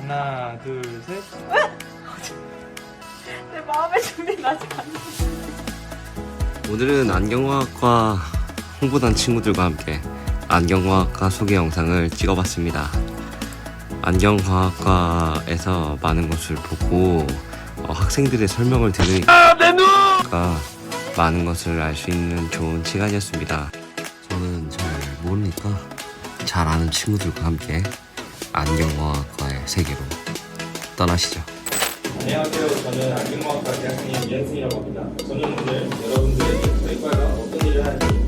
하나, 둘, 셋. 내 마음의 준비는 아직 안 돼. 오늘은 안경화학과 홍보단 친구들과 함께 안경화학과 소개 영상을 찍어봤습니다. 안경화학과에서 많은 것을 보고 어, 학생들의 설명을 들으니까 많은 것을 알 수 있는 좋은 시간이었습니다. 저는 잘 모르니까 잘 아는 친구들과 함께 안경화학과의 세계로 떠나시죠. 안녕하세요. 저는 안경마학과 대학생인 이현승이라고 합니다. 저는 오늘 여러분들에게 저희 과가 어떤 일을 하는지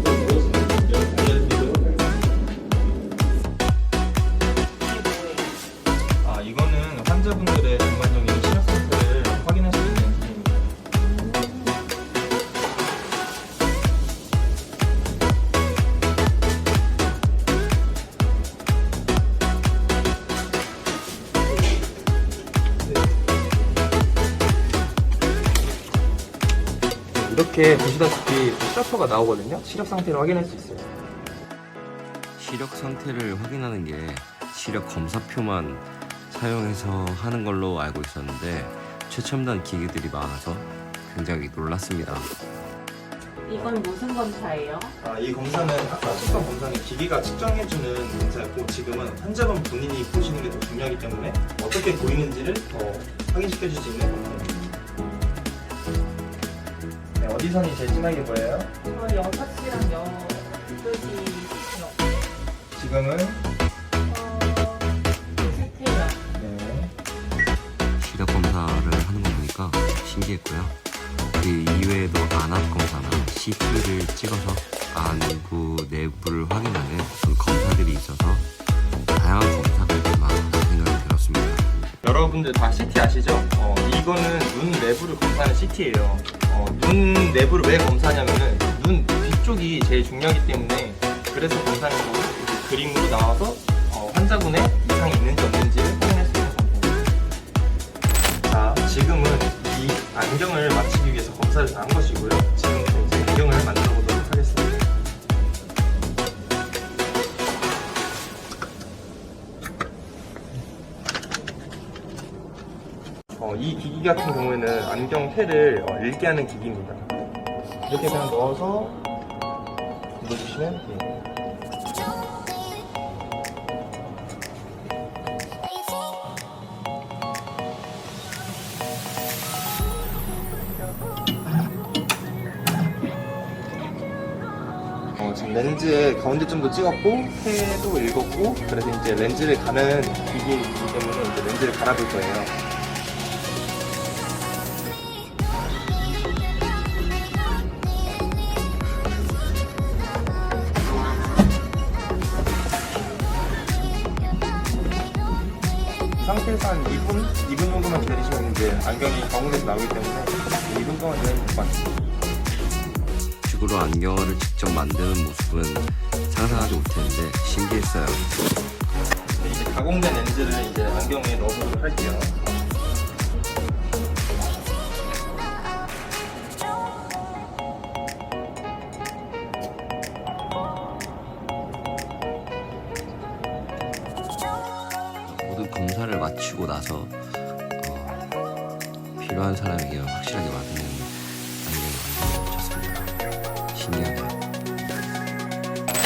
이렇게 보시다시피 셔터가 나오거든요. 시력 상태를 확인할 수 있어요. 시력 상태를 확인하는 게 시력 검사표만 사용해서 하는 걸로 알고 있었는데 최첨단 기기들이 많아서 굉장히 놀랐습니다. 이건 무슨 검사예요? 아, 이 검사는 아까 측정 검사는 기기가 측정해주는 검사였고 지금은 환자분 본인이 보시는 게 더 중요하기 때문에 어떻게 보이는지를 더 확인시켜 줄 수 있는 검사입니다. 네, 어디 선이 제일 진하게 보여요? 저 6시랑 12시 있어요. 지금은 어, 비슷해요. 네. 시력 검사를 하는 거 보니까 신기했고요. 그 이외에도 안압 검사나 CT를 찍어서 안구 내부를 확인하는 여러분들 다 CT 아시죠? 어, 이거는 눈 내부를 검사하는 CT예요. 어, 눈 내부를 왜 검사하냐면은 눈 뒤쪽이 제일 중요하기 때문에 그래서 검사하는 거고 그림으로 나와서 어, 환자분의 이상이 있는지 없는지를 확인할 수 있는 검사입니다. 자, 지금은 이 안경을 맞추기 위해서 검사를 다 한 것이고요. 어, 이 기기 같은 경우에는 안경 폐를 어, 읽게 하는 기기입니다. 이렇게 그냥 넣어서 눌러주시면 돼요. 어, 지금 렌즈에 가운데 점도 찍었고 폐도 읽었고 그래서 이제 렌즈를 가는 기기이기 때문에 이제 렌즈를 갈아볼 거예요. 상태에서 한 2분? 2분 정도만 기다리시면 이제 안경이 가공돼서 나오기 때문에 2분 동안 기다리면 될것 같습니다. 식으로 안경을 직접 만드는 모습은 상상하지 못했는데 신기했어요. 네, 이제 가공된 렌즈를 이제 안경에 넣어보도록 할게요. 마치고 나서 어, 필요한 사람에게 확실하게 맞는 안경을 만들어졌습니다. 신기하네요.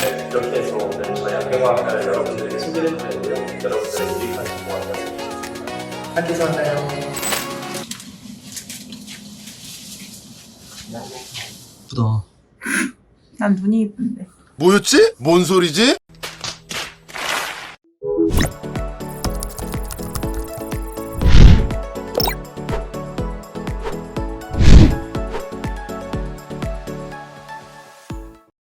네, 이렇게 해서 오늘 저희 안경화학과를 여러분들에게 소개를 해드리고요. 여러분들에게 유익한 정보가 되었습니다. 함께서 만나요. 예쁘다. 난 눈이 이쁜데. 뭐였지? 뭔 소리지?